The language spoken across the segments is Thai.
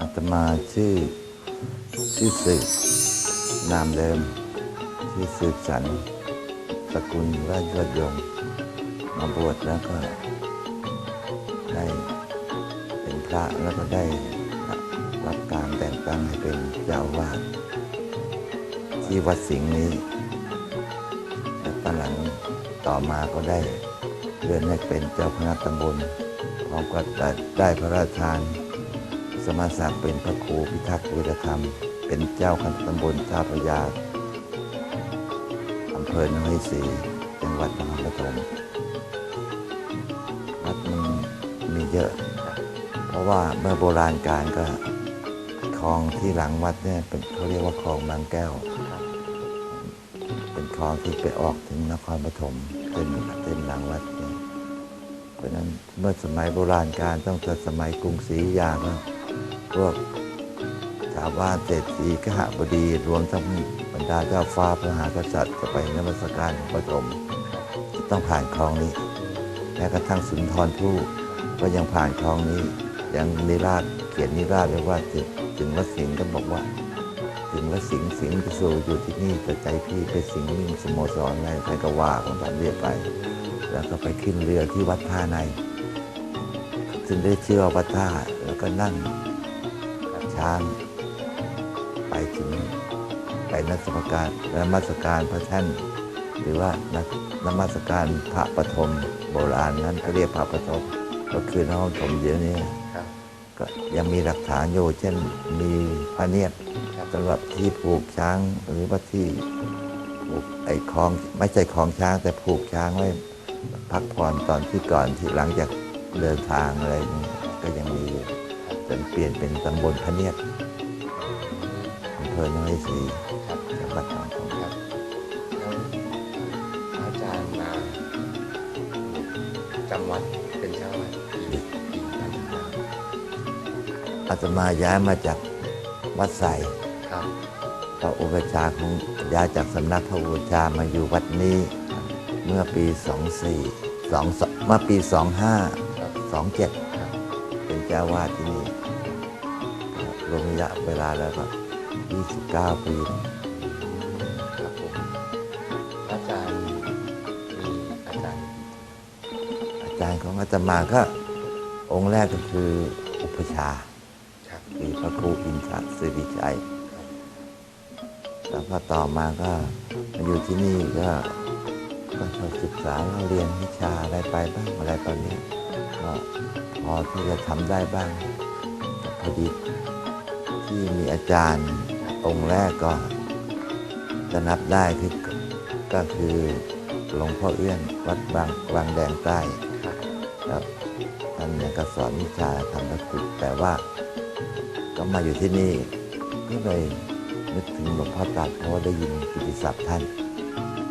อาตมาชื่อชื่อสืบนามเดิมชื่อสืบสันสกุลราชยอดยงมาบวชแล้วก็ได้เป็นพระแล้วก็ได้รับการแต่งตั้งให้เป็นเจ้าวาสที่วัดสิงห์นี้และตอนหลังต่อมาก็ได้เลื่อนให้เป็นเจ้าคณะตำบลพร้อมกับได้พระราชทาน สมณศักดิ์เป็นพระครูพิทักษ์วิรธรรม เป็นเจ้าคณะตำบลท่าพระยาอำเภอหนองไศรีจังหวัดนครปฐมวัดมันมีเยอะ เพราะว่าเมื่อโบราณการก็คลองที่หลังวัดเนี่ยเป็นเขาเรียกว่าคลองบางแก้ว เป็นคลองที่ไปออกถึงนครปฐมเป็นเป็นหลังวัดเนี่ยเพราะนั้นเมื่อสมัยโบราณการต้องแต่สมัยกรุงศรีอยุธยาก็ พวกชาวบ้านเศรษฐีกหบดีรวมทั้งบรรดาเจ้าฟ้าพระมหากษัตริย์จะไปนมัสการหลวงปฐมต้องผ่านคลองนี้แม้กระทั่งสุนทรภู่ก็ยังผ่านคลองนี้ยังนิราชเขียนนิราชไว้ว่าถึงวัดสิงห์ก็บอกว่า ถึงวัดสิงห์สิงห์พิสูอยู่ที่นี่แต่ใจพี่ไปสิงห์มิ่งสโมสรอะไรใครก็ว่าของท่านเรียกไป แล้วก็ไปขึ้นเรือที่วัดท่าในจึงได้เชื่อวัดท่าแล้วก็นั่ง ช้าง ไปถึงไปนัสการนมัสการพระท่าน หรือว่านนมัสการพระปฐมโบราณนั้นก็เรียกพระปฐมก็คือน้องผมเดี๋ยวนี้ครับก็ยังมีหลักฐานอยู่เช่นมีพระเนียดครับสำหรับที่ผูกช้างหรือว่าที่ผูกไอ้คลองไม่ใช่ของช้างแต่ผูกช้างไว้พักผ่อนตอนที่ก่อนที่หลังจากเดินทางอะไรนี่ก็ยังมีอยู่จน เปลี่ยนเป็นตำบลพระเนียดอำเภอน้อยศรีครับจังหวัดนครปฐมครับแล้วพระอาจารย์มาจำวัดเป็นเจ้าวัดกี่ปีกันครับอาตมาย้ายมาจากวัดใส่ครับพระอุปชฌาย์ของย้ายจากสำนักพระอุปชฌาย์มาอยู่วัดนี้เมื่อปี 24 2เมื่อปี 25ครับ27ครับเป็นเจ้าวาดที่นี่ ก็รวมระยะเวลาแล้วก็29 ปีครับผมพระอาจารย์มีอาจารย์ อาจารย์ของอาตมาก็องค์แรกก็คืออุปชฌาย์ครับคือพระครูอินทรสิริชัยครับแล้วก็ต่อมาก็มาอยู่ที่นี่ก็ก็ชอบศึกษาเราเรียนวิชาอะไรไปบ้างอะไรตอนนี้ยก็พอที่จะทำได้บ้างแต่พอดี ที่มีอาจารย์องค์แรกก็จะนับได้คือก็คือหลวงพ่อเอื้อนวัดบางบางแดงใต้ครับครับท่านเนี่ยก็สอนวิชาธรรมกุฏแต่ว่า ก็มาอยู่ที่นี่ก็เลยนึกถึงหลวงพ่อตัดเพราะว่าได้ยินกิตติศัพท์ท่าน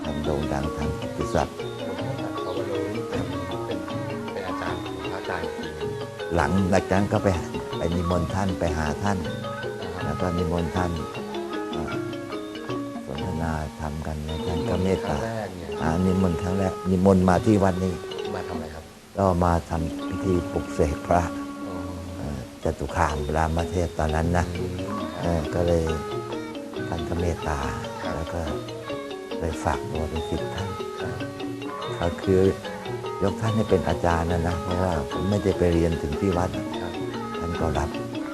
ท่านโด่งดังทางกิตติศัพท์หลวงพ่อตัดปวโรนี่เป็นเป็นเป็นอาจารย์ของพระอาจารย์อีกทีหนึ่งหลังจากนั้นก็ไปไปนิมนต์ท่านไปหาท่านนะค แล้รับวก็นิมนต์ท่านเอ่อสนทนาธรรมกันแล้วท่านก็เมตครั้ตางแรกเนี่ยอ่านิมนต์ครั้งแรกนิมนต์มาที่วัดนี้มาทำอะไรครับแล้วมาทำพิธีปลุกเสกพระอ๋อเอ่อจตุคามรามเทพตอนนั้นนะอืมคเอรับอก็เลยท่านก็เมตตาแล้วก็เลยฝากตัวเป็นศิษย์ท่านครับก็คือยกท่านให้เป็นอาจารย์นะนะเพราะว่าผมไม่ได้ไปเรียนถึงที่วัดครับท่านก็รับ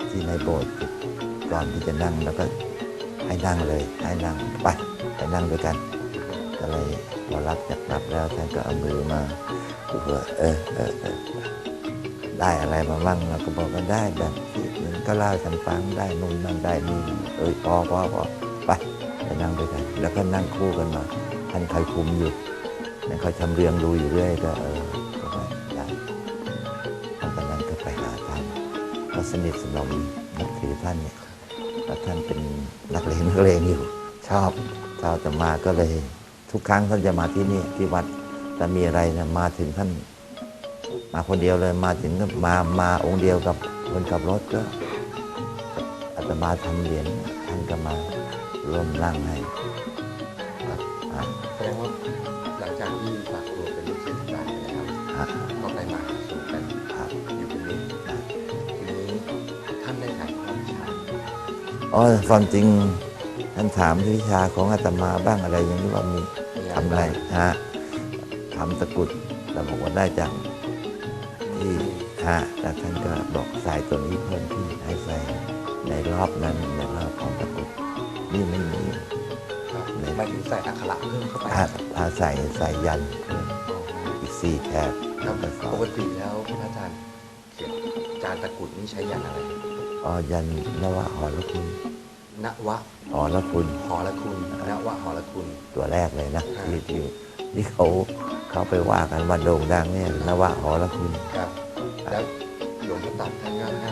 ที่ในโบสถ์ ก่อนที่จะนั่งแล้วก็ให้นั่งเลยให้นั่งไปไปนั่งด้วยกันก็เลยพอรับจากรับแล้วท่านก็เอามือมาดูว่าเออเออเออได้อะไรมาบ้างเราก็บอกว่าได้แบบที่นึงก็เล่าฉันฟังได้นู่นนั่นได้นี่เออพอพอพอไปไปนั่งด้วยกัน แล้วก็นั่งคู่กันมาท่านคอยคุมอยู่ท่านคอยทำเรียงดูอยู่เรื่อยก็เออก็ไปได้ตอนนั้นก็ไปหาท่านก็สนิทสนมนับถือท่านเนี่ย แล้วท่านเป็นนักเลงนักเลงอยู่ ชอบชอบจะมาก็เลย ทุกครั้งท่านจะมาที่นี่ที่วัดถ้ามีอะไรเนะมาถึงท่าน มาคนเดียวเลยมาถึงก็มามาองค์เดียวกับคนขับรถก็อาตมาทำเหรียญท่านก็มาร่วมร่างให้ครับอะแสดงว่าหลังจากที่ฝากตัวเป็นลูกศิษย์อาจารย์ไปแล้วอะก็ไปมาหาสู่กันครับอยู่ตรงนี้ทีนี้ท่านได้ อ๋อความจริงท่านถามวิชาของอาตมาบ้างอะไรอย่างนี้ว่ามีมีทำอะไรฮะทำตะกรุดแต่บอกว่าได้จากที่ฮะแล้วท่านก็บอกใส่ตัวนี้เพิ่มที่ให้ใส่ในรอบนั้นในรอบของตะกรุดนี่ไม่มีครับหมายถึงใส่อักขระเพิ่มเข้าไปถ้าถ้าใส่ใส่ยันเพิ่มอ๋ออีกสี่แถบครับก็สอปงกติแล้วพระอาจารย์เขียนจานตะกรุดนี่ใช้ยันอะไร อ๋อยันนวะหอละคุณณวะหอละคุณหอละคุณณวะหอละคุณ ตัวแรกเลยนะอ่าที่ที่ที่เขาเขาไปว่ากันว่าโด่งดังเนี่ยนวะหอละคุณครับแล้วหลวงพ่อตัดท่านก็ให้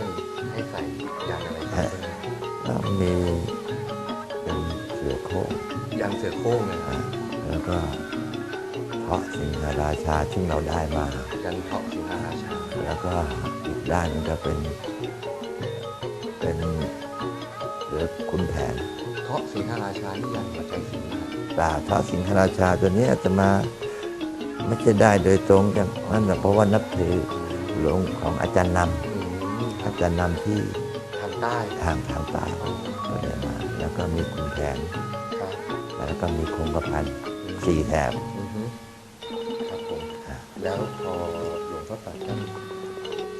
ให้ใส่ยันอะไรบ้างแล้วมีเป็นเสือโคร่งยันเสือโคร่งเลยครัอ่าบแล้วก็เพราะสิงหราชาที่เราได้มายันเพาะสิงหราชา แล้วก็อีกด้านหนึงก็เป็น เป็นเสือคุณแผนเพาะสิงหราชานี่ยันหัวใจสิงห์นะครับตาเพราะสิงหราชาตัวนี้อาจจะมาไม่ใช่ได้โดยตรงกันนั่นนะเพราะว่านับถือหลวงของอาจารย์นอืมำครัอาบจารย์นำที่ทางใต้ทางทางใตาก็ได้มาแล้วก็มีคุณแผนครับแล้วก็มีคงกระพันสี่แถบอือฮึครับผมอ่าแล้วพอหลวงพ่อตัดท่าน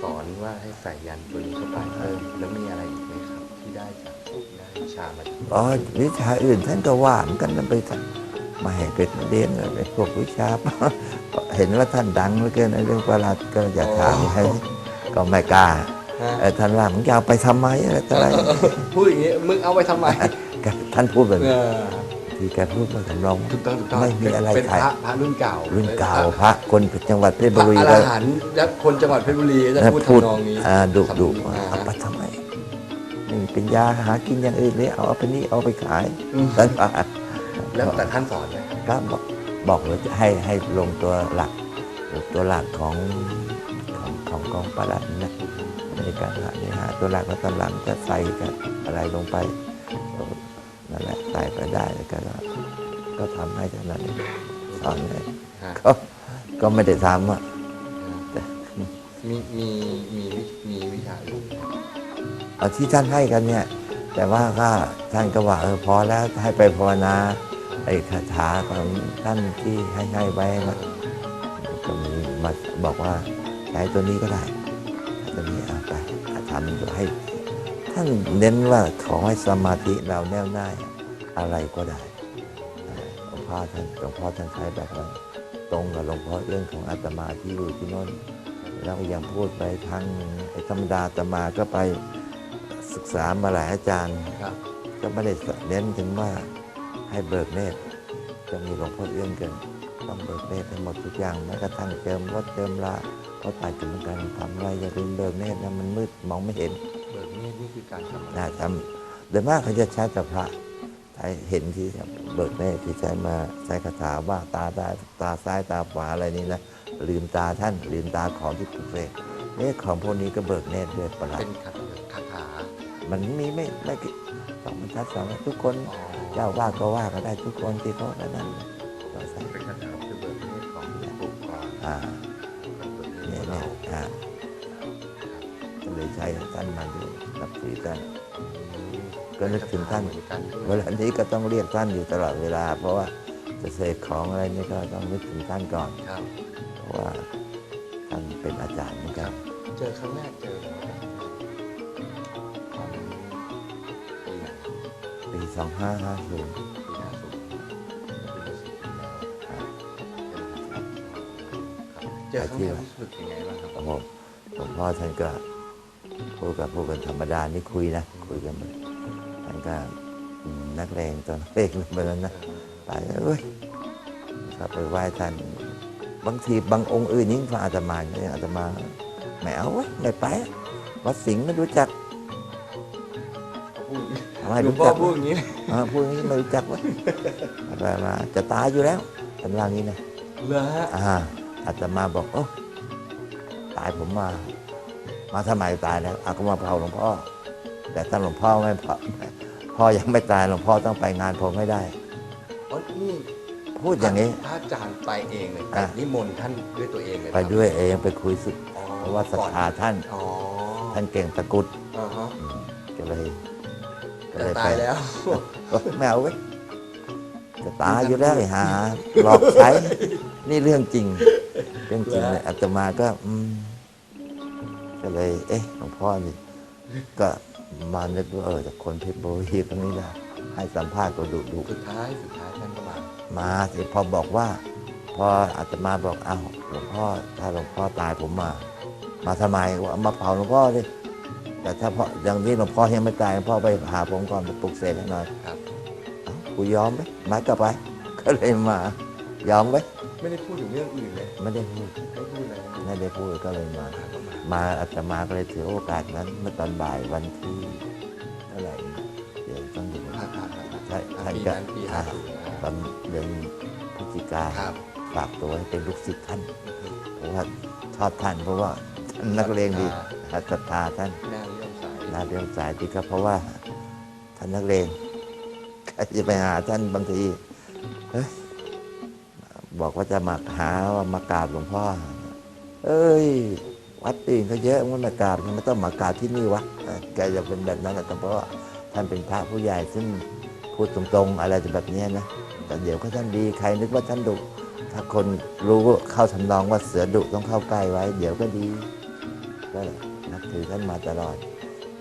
สอนว่าให้ใส่ยันตัวนี้เข้าไปเพิ่มแล้วมีอะไรอีกไหมครับ ที่ได้จากได้วิชามาจากอ๋อวิชาอื่นท่านก็ว่าเหมือนกันนะไปทำมาให้เป็นเรียนอะไรพวกวิชาเห็นว่าท่านดังเหลือเกินในเรื่องประหลาดก็อยากถามให้ก็ไม่กล้าเออท่านว่ามึงจะเอาไปทำไมอะไรต่ออะไรพูดอย่างนี้มึงเอาไปทำไมก็ท่านพูดแบบเอนี้อ ที่แกพูดว่าสำรองถูกต้องถูกต้องไม่มีอะไรเป็นขายพระพระรุ่นเก่ารุ่นเก่าพพระคนจังหวัดเพชรพบุระรีอรก็หันต์และคนจังหวัดเพชรบุรีจะนะพูดพูดทำนองนี้อ่าดุดุอ่าเอาไปทำไมไม่มีเป็นยาหากินอย่างอื่นเลยเอาไปนี่เอาไปขายอืมท่านว่าแล้วแต่ท่านสอนไหมก็บอกบอกเลยให้ให้ลงตัวหลัก ตัวหลักของของของกองประหลัดนะในการหาเนี่ยหาตัวหลักแล้วตอนหลังจะใส่กับอะไรลงไป นั่นแหละใส่ไปได้แล้วก็ก็ทำให้เท่านั้นเองสอนเลยฮะก็ก็ไม่ได้ทำอะมีมีมีวิมีวิชาอื่นไหมเอาที่ท่านให้กันเนี่ย แต่ว่าก็ท่านก็ว่าเออพอแล้วให้ไปภาวนาไอ้คาถาของท่านที่ให้ให้ไว้นะก็มีมาบอกว่าใช้ตัวนี้ก็ได้ใช้ตัวนี้เอาไปทำให้ ท่านเน้นว่าขอให้สมาธิเราแน่วแน่อะไรก็ได้หลวงพ่อท่านหลวงพ่อท่านใช้แบบนั้นตรงกับหลวงพ่อเรื่องของอาตมาที่อยู่ที่โน่นแล้วก็ยังพูดไปทางไอ้ธรรมดาอาตมาก็ไปศึกษามาหลายอาจารย์ครับก็ไม่ได้เน้นถึงว่าให้เบิกเนตรจะมีหลวงพ่อเอื้องเกินต้องเบิกเนตรให้หมดทุกอย่างแม้กระทั่งเจิมรถเจิมลาเพราะต่างกันเหมือนกันทำอะไรอย่าลืมเบิกเนตรนะมันมืดมองไม่เห็น เบิกเนตรนี่คือการทำอะไรนะทำโดยมากเขาจะใช้แต่พระใช้เห็นที่เบิกเนตรที่ใช้มาใช้คาถาว่าตาตาตาซ้ายตาขวาอะไรนี่นะลืมตาท่านลืมตาของที่ปลุกเสกเนี่ยของพวกนี้ก็เบิกเนตรด้วยประหลาดเป็นคาคาถามันมีไม่ไม่กี่สองบรรทัดสองบรรทัดทุกคนอ๋อเจ้าว่าก็ว่าก็ได้ทุกคนที่เขาแล้วนั่นก็ใส่เป็นคาถาคือเบิกเนตรของผู้ปกครอง เลยใช้ท่านมาด้วยนับถือท่านก็นึกถึงท่านเหมือนกันเวลานี้ก็ต้องเรียกท่านอยู่ตลอดเวลา เพราะว่าจะเสกของอะไรนี่ก็ต้องนึกถึงท่านก่อนครับเพราะว่าท่านเป็นอาจารย์เหมือนกันเจอครั้งแรกเจอตอนปีไหนปีสองห้าห้าศูนย์ปีห้าศูนย์เป็นสิบปีแล้วครับเจอครั้งแรกรู้สึกยังไงบ้างครับโอ้โหหลวงพ่อท่านก็ พูดกับพูดกันธรรมดานี่คุยนะ คุยกันมาท่านก็อืมนักเลงตอนนักเลงไปแล้วนะไปแล้วเว้ยถ้าไปไหว้ท่านบางทีบางองค์อื่นยิ่งกว่าอาตมาเนี่ยอาตมาไม่เอาเว้ยไม่ไปวัดสิงห์ไม่รู้จักพูดไม่หลวงรู้พ่อจักพูดอย่างนี้เลยอ่าพูดอย่างนี้ไม่รู้จักเวะอาตมาจะตายอยู่แล้วท่านว่างี้นะเหรอฮะอ่าอาตมาบอกโอ้ตายผมมา มาทำไมตายแล้วอาก็มาเผาหลวงพ่อ แต่ท่านหลวงพ่อไม่เผาพ่อยังไม่ตายหลวงพ่อต้องไปงานผมไม่ได้อ๋อนี่พูดอย่างนี้ พระอาจารย์ไปเองเลยไปอะ นิมนต์ท่านด้วยตัวเองเลยไปด้วยเองไปคุยสุดอ๋อเพราะว่าศรัทธาท่าน อ๋อท่านเก่งตะกรุดอ่าฮะอืมก็เลยก็ก็เลยจะไปตายแล้วเอ้ยไม่เอาเว้ยจะตายอยู่แล้วไอ้หาหลอกใช้ นี่เรื่องจริง เรื่องจริงเลยอาตมาก็อืม ก็เลย เอ๊ะหลวงพ่อนี่ก็มานึกว่าเออจากคนเพชรบุรีตรงนี้นะให้สัมภาษณ์ก็ดุดุสุดท้ายสุดท้ายท่านก็มามาสิพอบอกว่า พออาตมาบอกอ้าวหลวงพ่อถ้าหลวงพ่อตายผมมา มาทำไมว่าเอามาเผาหลวงพ่อดิแต่ถ้าพออย่างนี้หลวงพ่อยังไม่ตายหลวงพ่อไปหาผมก่อนไปปลุกเสกให้หน่อยครับเอ้ากูยอมไหมมาก็ไป ก็เลยมา ยอมไหมไม่ได้พูดถึงเรื่องอื่นเลยไม่ได้พูดไม่พูดอะไรนะไม่ได้พูดก็เลยมามาก็มา มาอาตมาก็เลยถือโอกาสนั้นเมื่อตอนบ่ายวันที่เท่าไหร่เดี๋ยวต้องดูอ่าอ่าอ่าใช่อ่าท่านปีก็นั้นปีอ่าห้าสิบตอนเดือนพฤศจิกาครับฝากตัวให้เป็นลูกศิษย์ท่านเพราะว่าชอบท่านเพราะว่าท่านนักเลงดีศรัทธาท่านหน้าเลื่อมใสน่าเรื่องสายดีครับเพราะว่าท่านนักเลงใครจะไปหาท่านบางทีเฮ้ย บอกว่าจะมาหาว่ามากราบหลวงพ่อ เอ้ย วัดอื่นก็เยอะมันมากราบไม่ต้องมากราบที่นี่วะแกจะเป็นแบบนั้นนะแต่เพราะท่านเป็นพระผู้ใหญ่ซึ่งพูดตรงๆอะไรแบบนี้นะแต่เดี๋ยวก็ท่านดีใครนึกว่าท่านดุถ้าคนรู้เข้าทำนองว่าเสือดุต้องเข้าใกล้ไว้ เดี๋ยวก็ดี ก็นับถือท่านมาตลอด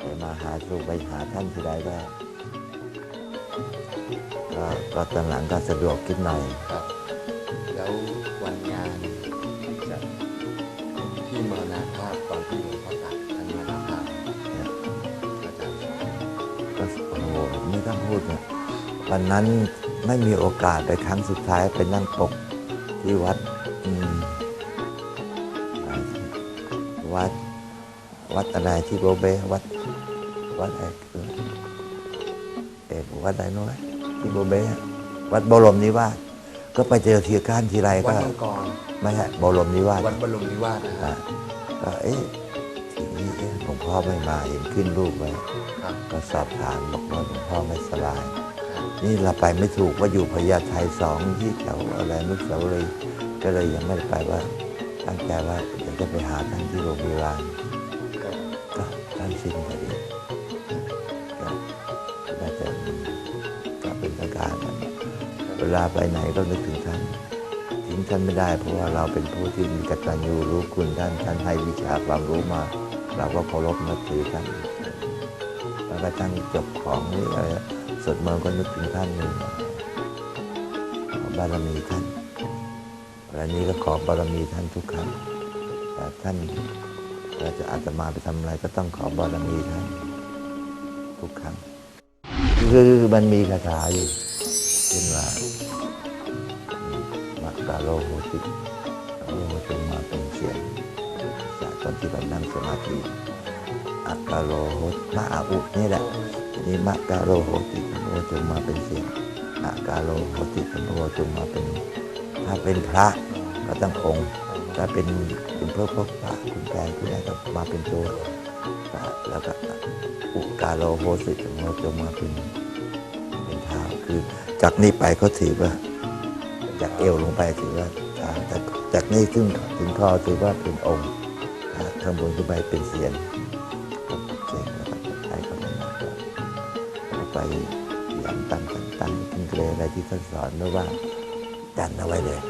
ไปมาหาสู่ไปหาท่านทีไรก็ก็ก็ตอนหลังก็สะดวกขึ้นหน่อยครับ แล้ววันงานจะที่มรณภาพตอนที่หลวงพ่อตัดท่านมรณภาพเนี่ยอาจารย์ก็โอ้โหไม่ต้องพูดเนี่ยวันนั้นไม่มีโอกาสไปครั้งสุดท้ายไปนั่งปกที่วัดวัด วัดอะไรที่โบเบวัด วัดอะไรคือเอกวัดอะไรน้อยที่โบเบวัดบรมนิวาส ก็ไปเจอเทียก้านทีไรวัดก็มังกรไม่ใช่บรมนิวาสวัดบรมนิวาสนะคอ่ารับก็เอ๊ะทีนี้เอ๊ะหลวงพ่อไม่มาเห็นขึ้นรูปไว้ครับก็สอบถามบอกว่าหลวงพ่อไม่สบายครับนี่เราไปไม่ถูกว่าอยู่พญาไทสองที่แถวอะไรนุสาวรีย์ก็เลยยังไม่ได้ไปว่าตั้งใจว่าเดี๋ยวจะไปหาท่านที่โรงพยาบาลก็ก็ท่านสิ้นพอดี ลาไปไหนก็นึกถึงท่านทิ้งท่านไม่ได้เพราะว่าเราเป็นผู้ที่มีกตัญญูรู้คุณท่านท่านให้วิชาความรู้มา เราก็เคารพนับถือท่านแล้วก็ตั้งจบของหรือะไรสวดมนต์ก็นึกถึงท่านหนึ่งบารมีท่านวันนี้ก็ขอบารมีท่านทุกครั้งแต่ท่านเราจะอาตมาไปทำอะไรก็ต้องขอบารมีท่านทุกครั้งคือมันมีคาถาอยู่ ช่นว่ามักกาโลโหติโลโหจงมาเป็นเสียงจากตอนที่เรานั่งสมาธิอักกาโลโหมาอาอุนี่แหละทีนี้มักกาโลโหติโลจงมาเป็นเสียงอักกาโลโหติโลจงมาเป็น ถ้าเป็นพระก็ต้ององค์ถ้าเป็นเป็นเพื่อพบปะคุณแฟนคุณอะไรก็มาเป็นตัวแล้วก็อุกาโลโหสิตโมจงมาเป็นเป็นเท้าคือ จากนี้ไปเขาถือว่า จากเอวลงไปถือว่าจากจากนี้ขึ้นถึงคอถือว่าเป็นองค์อ่าข้างบนขึ้นไปเป็นเสียนก็เจ๋งแล้วก็ใช้ก็ไม่มากก็แล้วไปยันตั้งตั้งตั้งกินเกลอะไรที่ท่านสอนนะว่าดันเอาไว้เลย